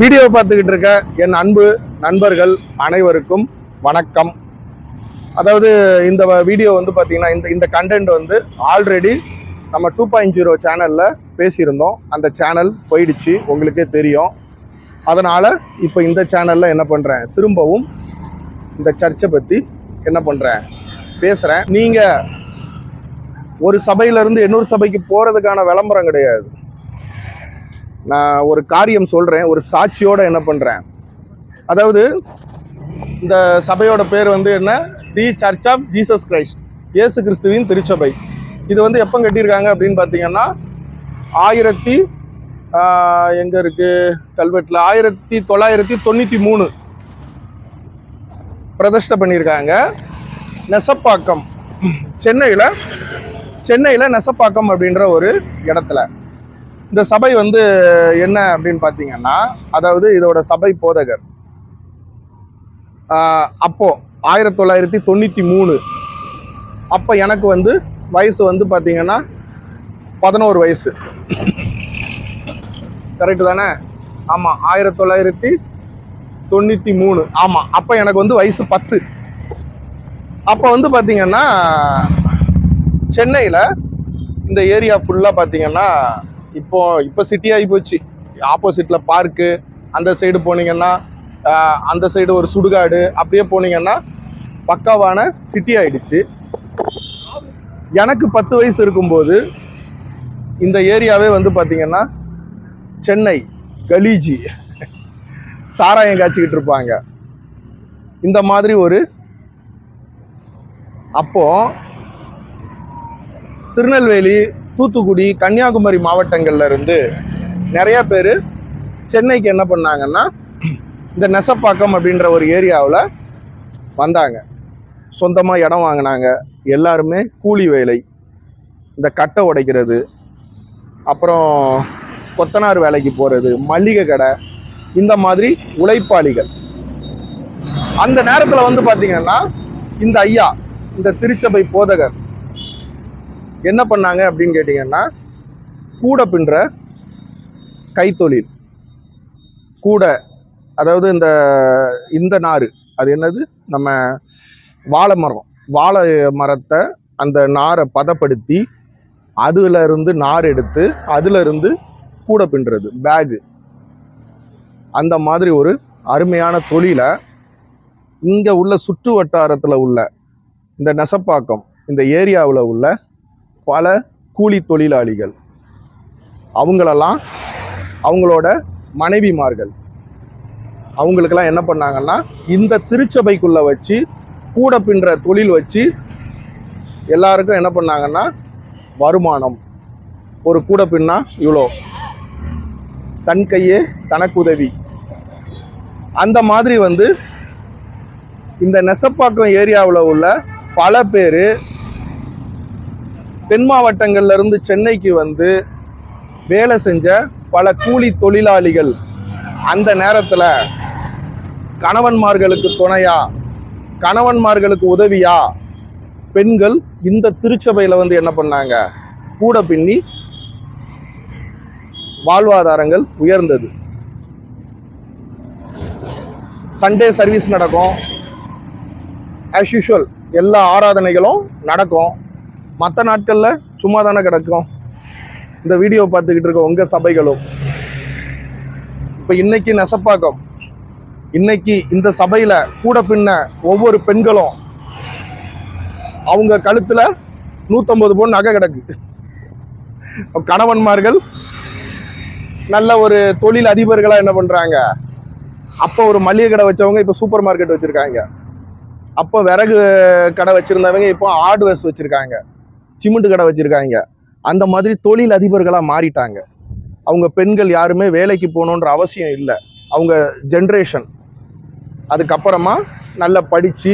Video பார்த்துக்கிட்டு இருக்க என் அன்பு நண்பர்கள் அனைவருக்கும் வணக்கம். அதாவது இந்த வீடியோ வந்து பார்த்தீங்கன்னா இந்த இந்த கண்டென்ட் வந்து ஆல்ரெடி நம்ம டூ பாயிண்ட் ஜீரோ சேனலில் பேசியிருந்தோம். அந்த சேனல் போயிடுச்சு உங்களுக்கே தெரியும். அதனால் இப்போ இந்த சேனலில் என்ன பண்ணுறேன் திரும்பவும் இந்த சர்ச்சை பற்றி என்ன பண்ணுறேன் பேசுகிறேன் நீங்கள் ஒரு சபையிலேருந்து இன்னொரு சபைக்கு போகிறதுக்கான விளம்பரம் கிடையாது. நான் ஒரு காரியம் சொல்கிறேன் ஒரு சாட்சியோடு என்ன பண்ணுறேன் அதாவது இந்த சபையோட பேர் வந்து என்ன? The church of Jesus Christ Yesu கிறிஸ்துவின் திருச்சபை. இது வந்து எப்போ கட்டியிருக்காங்க அப்படின்னு பார்த்தீங்கன்னா ஆயிரத்தி எங்கே இருக்குது கல்வெட்டில் ஆயிரத்தி தொள்ளாயிரத்தி தொண்ணூற்றி மூணு பிரதிஷ்டை பண்ணியிருக்காங்க. நெசப்பாக்கம் சென்னையில் சென்னையில் நெசப்பாக்கம் அப்படின்ற ஒரு இடத்துல. இந்த சபை வந்து என்ன அப்படின்னு பார்த்தீங்கன்னா அதாவது இதோட சபை போதகர். அப்போ ஆயிரத்தி தொள்ளாயிரத்தி தொண்ணூற்றி மூணு. அப்போ எனக்கு வந்து வயசு வந்து பார்த்தீங்கன்னா பதினோரு வயசு. கரெக்டு தானே? ஆமாம் ஆயிரத்தி தொள்ளாயிரத்தி தொண்ணூற்றி மூணு. ஆமாம் அப்போ எனக்கு வந்து வயசு பத்து. அப்போ வந்து பார்த்தீங்கன்னா சென்னையில் இந்த ஏரியா ஃபுல்லாக பார்த்தீங்கன்னா இப்போ இப்போ சிட்டி ஆகி போச்சு. ஆப்போசிட்டில் பார்க்கு அந்த சைடு போனீங்கன்னா அந்த சைடு ஒரு சுடுகாடு அப்படியே போனீங்கன்னா பக்காவான சிட்டி ஆயிடுச்சு. எனக்கு பத்து வயசு இருக்கும்போது இந்த ஏரியாவே வந்து பார்த்தீங்கன்னா சென்னை கலீஜி சாராயம் காய்ச்சிக்கிட்டு இருப்பாங்க. இந்த மாதிரி ஒரு அப்போ திருநெல்வேலி தூத்துக்குடி கன்னியாகுமரி மாவட்டங்கள்ல இருந்து நிறைய பேர் சென்னைக்கு என்ன பண்ணாங்கன்னா இந்த நெசப்பாக்கம் அப்படின்ற ஒரு ஏரியாவில் வந்தாங்க. சொந்தமாக இடம் வாங்கினாங்க. எல்லாருமே கூலி வேலை இந்த கட்டை உடைக்கிறது அப்புறம் கொத்தனார் வேலைக்கு போகிறது மளிகை கடை இந்த மாதிரி உழைப்பாளிகள். அந்த நேரத்தில் வந்து பார்த்தீங்கன்னா இந்த ஐயா இந்த திருச்சபை போதகர் என்ன பண்ணாங்க அப்படின்னு கேட்டிங்கன்னா கூடை பின்னுற கைத்தொழில். கூடை அதாவது இந்த இந்த நார் அது என்னது? நம்ம வாழை மரம். வாழை மரத்தை அந்த நாரை பதப்படுத்தி அதுல இருந்து நார் எடுத்து அதுல இருந்து கூடை பின்னுறது பேகு அந்த மாதிரி ஒரு அருமையான தொழிலை இங்கே உள்ள சுற்று வட்டாரத்தில் உள்ள இந்த நெசப்பாக்கம் இந்த ஏரியாவில் உள்ள பல கூலி தொழிலாளிகள். அவங்களெல்லாம் அவங்களோட மனைவிமார்கள். அவங்களுக்கெல்லாம் என்ன பண்ணாங்கன்னா இந்த திருச்சபைக்குள்ளே வச்சு கூட பின்ற தொழில் வச்சு எல்லாருக்கும் என்ன பண்ணாங்கன்னா வருமானம். ஒரு கூட பின்னா இவ்வளோ தன் கையே தனக்கு உதவி. அந்த மாதிரி வந்து இந்த நெசப்பாக்கம் ஏரியாவில் உள்ள பல பேர் தென் மாவட்டங்கள்ல இருந்து சென்னைக்கு வந்து வேலை செஞ்ச பல கூலி தொழிலாளிகள் அந்த நேரத்தில் கணவன்மார்களுக்கு துணையா கணவன்மார்களுக்கு உதவியா பெண்கள் இந்த திருச்சபையில் வந்து என்ன பண்ணாங்க? கூட பின்னி வாழ்வாதாரங்கள் உயர்ந்தது. சண்டே சர்வீஸ் நடக்கும். ஆஸ் யூஷுவல் எல்லா ஆராதனைகளும் நடக்கும். மற்ற நாட்களில் சும்மா தானே கிடக்கும். இந்த வீடியோ பார்த்துக்கிட்டு இருக்க உங்கள் சபைகளும். இப்போ இன்னைக்கு நெசப்பாக்கம். இன்னைக்கு இந்த சபையில் கூட பின்ன ஒவ்வொரு பெண்களும் அவங்க கழுத்தில் நூற்றம்பது பவுன் நகை கிடக்கு. கணவன்மார்கள் நல்ல ஒரு தொழில் அதிபர்களாக என்ன பண்ணுறாங்க அப்போ ஒரு மளிகை கடை வச்சவங்க இப்போ சூப்பர் மார்க்கெட் வச்சுருக்காங்க. அப்போ விறகு கடை வச்சுருந்தவங்க இப்போ ஹார்ட்வேர்ஸ் வச்சுருக்காங்க. சிமெண்ட் கடை வச்சுருக்காங்க. அந்த மாதிரி தொழில் அதிபர்களாக மாறிட்டாங்க. அவங்க பெண்கள் யாருமே வேலைக்கு போகணுன்ற அவசியம் இல்லை. அவங்க ஜென்ரேஷன் அதுக்கப்புறமா நல்லா படித்து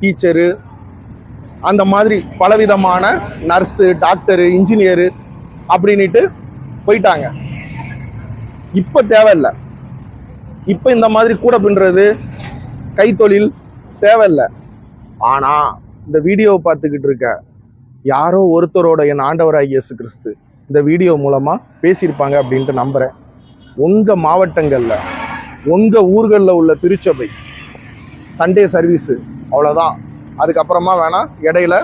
டீச்சரு அந்த மாதிரி பலவிதமான நர்ஸு டாக்டரு இன்ஜினியரு அப்படின்ட்டு போயிட்டாங்க. இப்போ தேவையில்லை. இப்போ இந்த மாதிரி கூட பின்னுறது கைத்தொழில் தேவையில்லை. ஆனால் இந்த வீடியோவை பார்த்துக்கிட்டு இருக்க யாரோ ஒருத்தரோட என் ஆண்டவராக இயேசு கிறிஸ்து இந்த வீடியோ மூலமாக பேசியிருப்பாங்க அப்படின்ட்டு நம்புகிறேன் உங்கள் மாவட்டங்களில் உங்கள் ஊர்களில் உள்ள திருச்சபை சண்டே சர்வீஸு அவ்வளோதான் அதுக்கப்புறமா வேணால் இடையில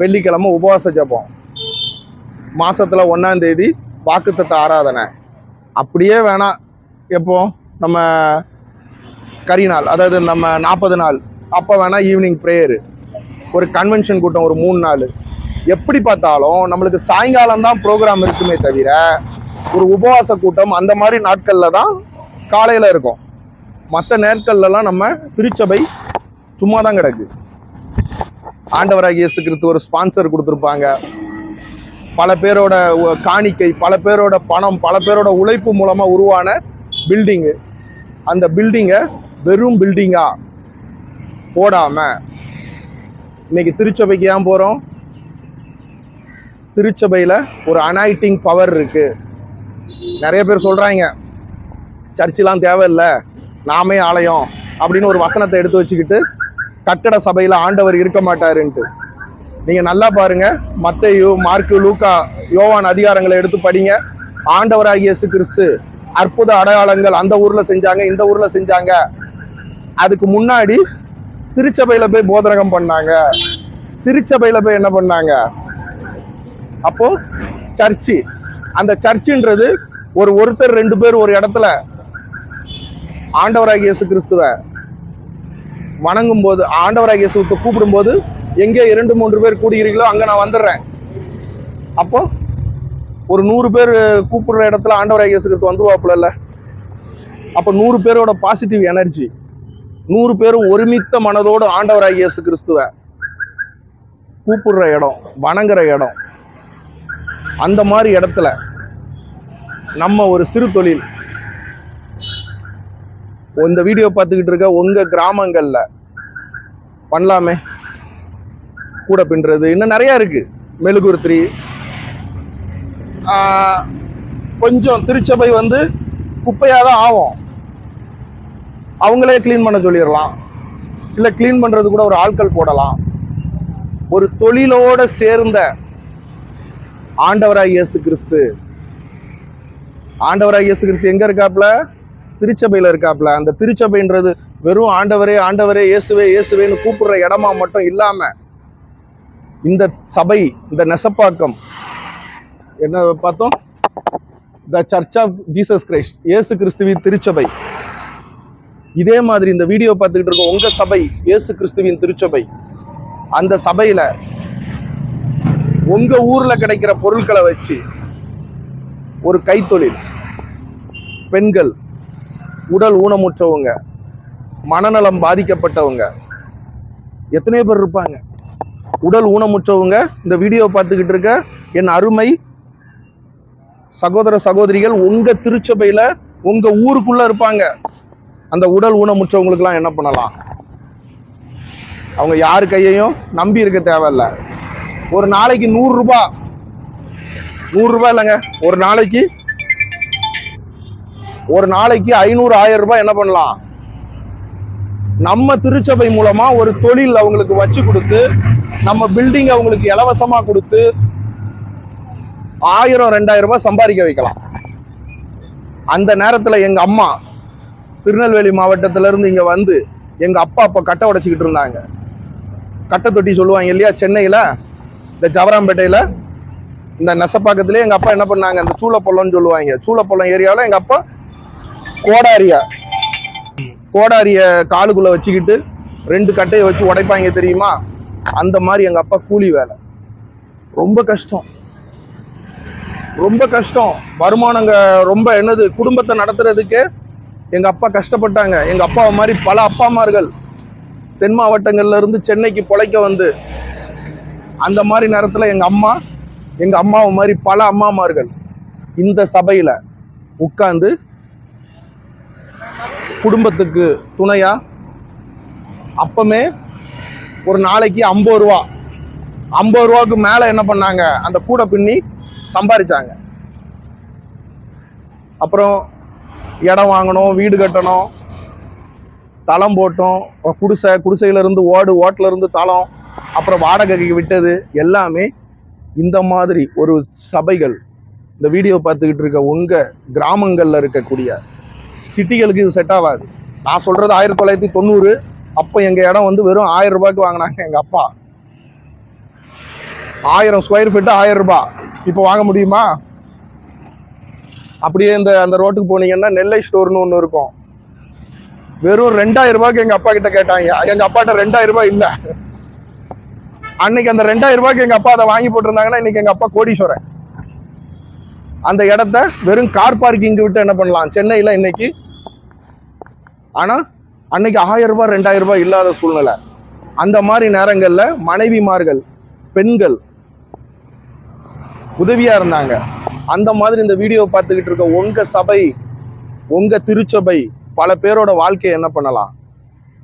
வெள்ளிக்கிழமை உபவாச ஜபம். மாதத்தில் ஒன்றாந்தேதி வாக்குத்தத்த ஆராதனை. அப்படியே வேணாம் எப்போ? நம்ம கரி நாள் அதாவது நம்ம நாற்பது நாள். அப்போ வேணால் ஈவினிங் ப்ரேயரு ஒரு கன்வென்ஷன் கூட்டம் ஒரு மூணு நாள். எப்படி பார்த்தாலும் நம்மளுக்கு சாயங்காலம் தான் ப்ரோக்ராம் இருக்குமே தவிர ஒரு உபவாச கூட்டம் அந்த மாதிரி நாட்களில் தான் காலையில் இருக்கும். மற்ற நேரங்கள்லாம் நம்ம திருச்சபை சும்மா தான் கிடக்கு. ஆண்டவராக இயேசு கிறிஸ்து ஒரு ஸ்பான்சர் கொடுத்துருப்பாங்க. பல பேரோட காணிக்கை பல பேரோட பணம் பல பேரோட உழைப்பு மூலமாக உருவான பில்டிங்கு அந்த பில்டிங்கை வெறும் பில்டிங்காக போடாமல் இன்னைக்கு திருச்சபைக்கு ஏன் போகிறோம் திருச்சபையில் ஒரு அனாய்டிங் பவர் இருக்கு. நிறைய பேர் சொல்கிறாங்க சர்ச்சிலாம் தேவையில்லை நாமே ஆலயம் அப்படின்னு ஒரு வசனத்தை எடுத்து வச்சுக்கிட்டு கட்டட சபையில் ஆண்டவர் இருக்க மாட்டாருன்ட்டு. நீங்கள் நல்லா பாருங்கள் மத்தையு மார்க்கு லூக்கா யோவான் அதிகாரங்களை எடுத்து படிங்க. ஆண்டவராகிய இயேசு கிறிஸ்து அற்புத அடையாளங்கள் அந்த ஊரில் செஞ்சாங்க இந்த ஊரில் செஞ்சாங்க. அதுக்கு முன்னாடி திருச்சபையில் போய் போதரகம் பண்ணாங்க. திருச்சபையில் போய் என்ன பண்ணாங்க? அப்போ சர்ச்சு. அந்த சர்ச்சுன்றது ஒரு ஒருத்தர் ரெண்டு பேர் ஒரு இடத்துல ஆண்டவராக இயேசு கிறிஸ்துவ வணங்கும் போது ஆண்டவராகிய இயேசுவை கூப்பிடும்போது எங்கே இரண்டு மூன்று பேர் கூடுகிறீர்களோ அங்கே நான் வந்துடுறேன். அப்போ ஒரு நூறு பேர் கூப்பிடுற இடத்துல ஆண்டவராக இயேசு கிறிஸ்து வந்துருவாப்புல அப்போ நூறு பேரோட பாசிட்டிவ் எனர்ஜி நூறு பேரும் ஒருமித்த மனதோடு ஆண்டவராக இயேசு கிறிஸ்துவ கூப்பிடுற இடம் வணங்குற இடம். அந்த மாதிரி இடத்துல நம்ம ஒரு சிறு தொழில். இந்த வீடியோ பார்த்துக்கிட்டு இருக்க உங்க கிராமங்களில் பண்ணலாமே. கூட பின்னுறது. இன்னும் நிறைய இருக்கு. மெழுகுருத்திரி ஆஹ், கொஞ்சம் திருச்சபை வந்து குப்பையாக தான் ஆகும். அவங்களே க்ளீன் பண்ண சொல்லிடலாம். இல்லை க்ளீன் பண்ணுறது கூட ஒரு ஆட்கள் போடலாம். ஒரு தொழிலோட சேர்ந்த ஆண்டவராய் இயேசு கிறிஸ்து. ஆண்டவராய் இயேசு கிறிஸ்து எங்க இருக்காப்ல திருச்சபையில் இருக்காப்ல அந்த திருச்சபைன்றது வெறும் ஆண்டவரே ஆண்டவரே இயேசுவே இயேசுவேன்னு கூப்பிடுற இடமா மட்டும் இல்லாம இந்த சபை இந்த நெசப்பாக்கம் என்ன பார்த்தோம்? The church of Jesus Christ Yesu கிறிஸ்துவின் திருச்சபை. இதே மாதிரி இந்த வீடியோ பார்த்துக்கிட்டு இருக்க உங்கள் சபை இயேசு கிறிஸ்துவின் திருச்சபை. அந்த சபையில் உங்கள் ஊரில் கிடைக்கிற பொருட்களை வச்சு ஒரு கைத்தொழில். பெண்கள் உடல் ஊனமுற்றவங்க மனநலம் பாதிக்கப்பட்டவங்க எத்தனை பேர் இருப்பாங்க. உடல் ஊனமுற்றவங்க இந்த வீடியோ பார்த்துக்கிட்டு இருக்க என் அருமை சகோதர சகோதரிகள் உங்கள் திருச்சபையில் உங்கள் ஊருக்குள்ளே இருப்பாங்க. அந்த உடல் ஊனமுற்றவங்களுக்குலாம் என்ன பண்ணலாம்? அவங்க யார் கையையும் நம்பி இருக்க தேவையில்ல. ஒரு நாளைக்கு நூறு நூறுரூபா இல்லைங்க. ஒரு நாளைக்கு ஒரு நாளைக்கு ஐநூறு ஆயிரம் ரூபாய் என்ன பண்ணலாம்? நம்ம திருச்சபை மூலமா ஒரு தொழில் அவங்களுக்கு வச்சு கொடுத்து நம்ம பில்டிங் அவங்களுக்கு இலவசமா கொடுத்து ஆயிரம் ரெண்டாயிரம் ரூபாய் சம்பாதிக்க வைக்கலாம். அந்த நேரத்துல எங்க அம்மா திருநெல்வேலி மாவட்டத்திலேருந்து இங்கே வந்து எங்கள் அப்பா அப்போ கட்டை உடைச்சிக்கிட்டு இருந்தாங்க. கட்டை தொட்டி சொல்லுவாங்க இல்லையா சென்னையில் இந்த ஜவராம்பேட்டையில் இந்த நெசப்பாக்கத்துலேயே எங்கள் அப்பா என்ன பண்ணாங்க இந்த சூளப்பள்ளம்னு சொல்லுவாங்க. சூளப்பள்ளம் ஏரியாவில் எங்கள் அப்பா கோடாரிய கோடாரிய காலுக்குள்ளே வச்சுக்கிட்டு ரெண்டு கட்டையை வச்சு உடைப்பாங்க தெரியுமா? அந்த மாதிரி எங்கள் அப்பா கூலி வேலை. ரொம்ப கஷ்டம். ரொம்ப கஷ்டம். வருமானங்க ரொம்ப என்னது குடும்பத்தை நடத்துறதுக்கே எங்கள் அப்பா கஷ்டப்பட்டாங்க. எங்கள் அப்பாவை மாதிரி பல அப்பா தென் மாவட்டங்கள்ல இருந்து சென்னைக்கு பொழைக்க வந்து அந்த மாதிரி நேரத்தில் எங்கள் அம்மா எங்கள் அம்மாவை மாதிரி பல அம்மாமார்கள் இந்த சபையில் உட்கார்ந்து குடும்பத்துக்கு துணையாக அப்பமே ஒரு நாளைக்கு ஐம்பது ரூபா ஐம்பது ரூபாவுக்கு மேலே என்ன பண்ணாங்க? அந்த கூடை பின்னி சம்பாதிச்சாங்க அப்புறம் இடம் வாங்கணும் வீடு கட்டணும் தளம் போட்டோம் குடிசை குடிசையிலேருந்து ஓடு ஓட்டிலேருந்து தளம் அப்புறம் வாடகைக்கு விட்டது எல்லாமே இந்த மாதிரி ஒரு சபைகள். இந்த வீடியோ பார்த்துக்கிட்டு இருக்க உங்கள் கிராமங்களில் இருக்கக்கூடிய சிட்டிகளுக்கு இது செட் ஆகாது. நான் சொல்கிறது ஆயிரத்தி தொள்ளாயிரத்தி தொண்ணூறு அப்போ எங்கள் இடம் வந்து வெறும் ஆயிரம் ரூபாய்க்கு வாங்கினாங்க எங்கள் அப்பா. ஆயிரம் ஸ்கொயர் ஃபீட்டு ஆயிரம் ரூபாய். இப்போ வாங்க முடியுமா? அப்படியே இந்த அந்த ரோட்டுக்கு போனீங்கன்னா நெல்லை ஸ்டோர்னு ஒன்று இருக்கும். வெறும் ரெண்டாயிரம் ரூபாய்க்கு எங்கள் அப்பா கிட்ட கேட்டாங்க. எங்கள் அப்பாட்ட ரெண்டாயிரம் ரூபாய் இல்லை. அன்னைக்கு அந்த ரெண்டாயிரம் ரூபாய்க்கு எங்கள் அப்பா அதை வாங்கி போட்டிருந்தாங்கன்னா இன்னைக்கு எங்கள் அப்பா கோடீஸ்வரன். அந்த இடத்த வெறும் கார் பார்க்கிங் விட்டு என்ன பண்ணலாம்? சென்னையில் இன்னைக்கு. ஆனால் அன்னைக்கு ஆயிரம் ரூபாய் ரெண்டாயிரம் ரூபாய் இல்லாத சூழ்நிலை. அந்த மாதிரி நேரங்களில் மனைவிமார்கள் பெண்கள் உதவியாக இருந்தாங்க. அந்த மாதிரி இந்த வீடியோ பார்த்துக்கிட்டு இருக்க உங்கள் சபை உங்க திருச்சபை பல பேரோட வாழ்க்கையை என்ன பண்ணலாம்?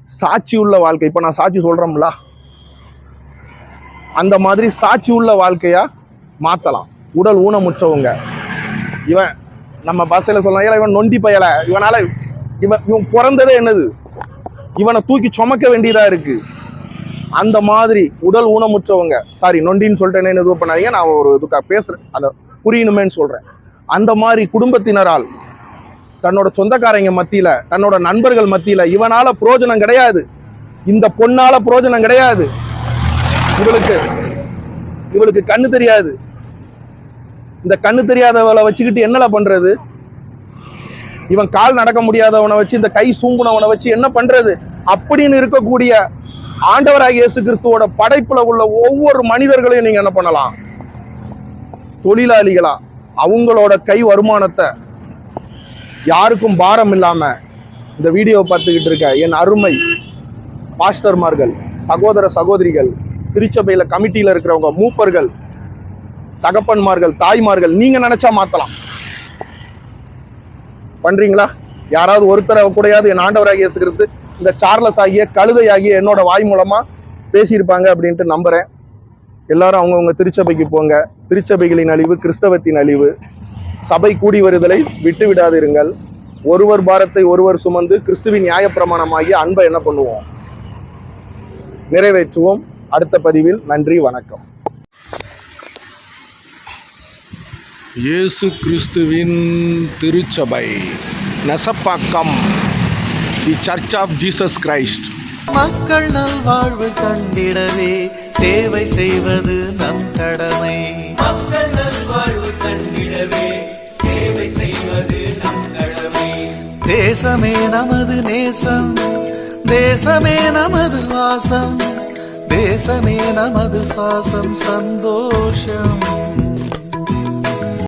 சாட்சி உள்ள வாழ்க்கை. இப்போ நான் சாட்சி சொல்றோம்ல அந்த மாதிரி சாட்சி உள்ள வாழ்க்கையாக மாற்றலாம் உடல் ஊனமுற்றவங்க. இவன் நம்ம பஸ்ஸில் சொல்லலாம் இவன் நொண்டி பயலை. இவனால இவன் இவன் பிறந்ததே என்னது? இவனை தூக்கி சுமக்க வேண்டியதாக இருக்கு. அந்த மாதிரி உடல் ஊனமுற்றவங்க. சாரி நொண்டின்னு சொல்லிட்டு என்ன இது பண்ணாதீங்க. நான் ஒரு இதுக்காக பேசுறேன். அந்த புரியணுமேன்னு சொல்கிறேன் அந்த மாதிரி குடும்பத்தினரால் தன்னோட சொந்தக்காரங்க மத்தியில் தன்னோட நண்பர்கள் மத்தியில் இவனால் பிரயோஜனம் கிடையாது. இந்த பொண்ணால் பிரயோஜனம் கிடையாது. இவளுக்கு இவளுக்கு கண்ணு தெரியாது. இந்த கண்ணு தெரியாதவளை வச்சுக்கிட்டு என்னல பண்ணுறது இவன் கால் நடக்க முடியாதவனை வச்சு இந்த கை சூம்புனவனை வச்சு என்ன பண்ணுறது அப்படின்னு இருக்கக்கூடிய ஆண்டவராக இயேசு கிறிஸ்துவோட படைப்புல உள்ள ஒவ்வொரு மனிதர்களையும் நீங்கள் என்ன பண்ணலாம்? தொழிலாளிகளா? அவங்களோட கை வருமானத்தை யாருக்கும் பாரம் இல்லாம இந்த வீடியோ பார்த்துக்கிட்டு இருக்க என் அருமை பாஸ்டர்மார்கள் சகோதர சகோதரிகள் திருச்சபையில் கமிட்டியில இருக்கிறவங்க மூப்பர்கள் தகப்பன்மார்கள் தாய்மார்கள் நீங்க நினைச்சா மாத்தலாம். பண்றீங்களா? யாராவது ஒருத்தரை கூடயாவது என் ஆண்டவராகிய இயேசுகிறது இந்த சார்லஸ் ஆகிய கழுதை ஆகிய என்னோட வாய் மூலமா பேசியிருப்பாங்க அப்படின்ட்டு நம்புறேன். எல்லாரும் அவங்கவுங்க திருச்சபைக்கு போங்க. திருச்சபைகளின் அழிவு கிறிஸ்தவத்தின் அழிவு. சபை கூடி வருதலை விட்டு விடாதிருங்கள். ஒருவர் பாரத்தை ஒருவர் சுமந்து கிறிஸ்துவின் நியாயப்பிரமாணமாகிய அன்பை என்ன பண்ணுவோம்? நிறைவேற்றுவோம். அடுத்த பதிவில் நன்றி வணக்கம். இயேசு கிறிஸ்துவின் திருச்சபை Nesapakkam the church of Jesus Christ மக்கள் நல்வாழ்வு கண்டிடவே. சேவை செய்வது நம் கடமை. மக்கள் நல்வாழ்வு கண்டிடவே சேவை செய்வது நம் கடமை. தேசமே நமது நேசம் தேசமே நமது வாசம் தேசமே நமது சுவாசம் சந்தோஷம்.